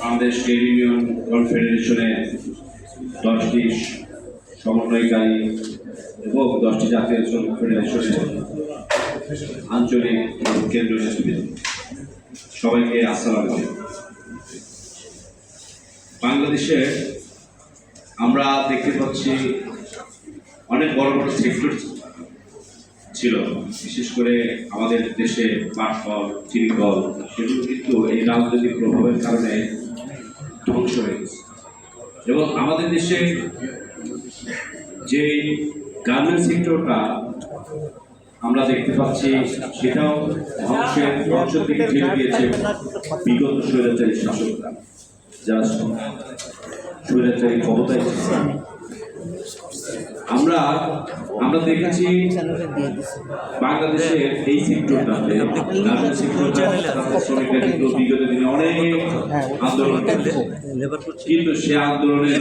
Bangladesh trade union কনফেডারেশনের দশটি সমন্বয়কারী এবং দশটি জাতীয় শ্রমিক ফেডারেশনের আঞ্চলিক এবং কেন্দ্রীয় নেতৃবৃন্দ। সবাইকে আসসালাম বাংলাদেশে আমরা দেখতে পাচ্ছি অনেক বড় বড় সেক্টর ছিল। বিশেষ করে আমাদের দেশে পাট কল চিনি কল সেগুলো কিন্তু এই রাজনৈতিক প্রভাবের কারণে ধ্বংস হয়ে গেছে। এবং আমাদের দেশে যে গার্মেন্ট সেক্টরটা আমরা দেখতে পাচ্ছি, সেটাও ধ্বংসের ধ্বংসের দিকে ঠেলে দিয়েছে বিগত স্বৈরাচারী শাসকরা। যারা স্বৈরাচারী ক্ষমতায়। আমরা আমরা দেখেছি বাংলাদেশের এই সেক্টরটাতে গার্মেন্ট সেক্টরটা শ্রমিকরা কিন্তু বিগত দিনে অনেক আন্দোলন কিন্তু সে আন্দোলনের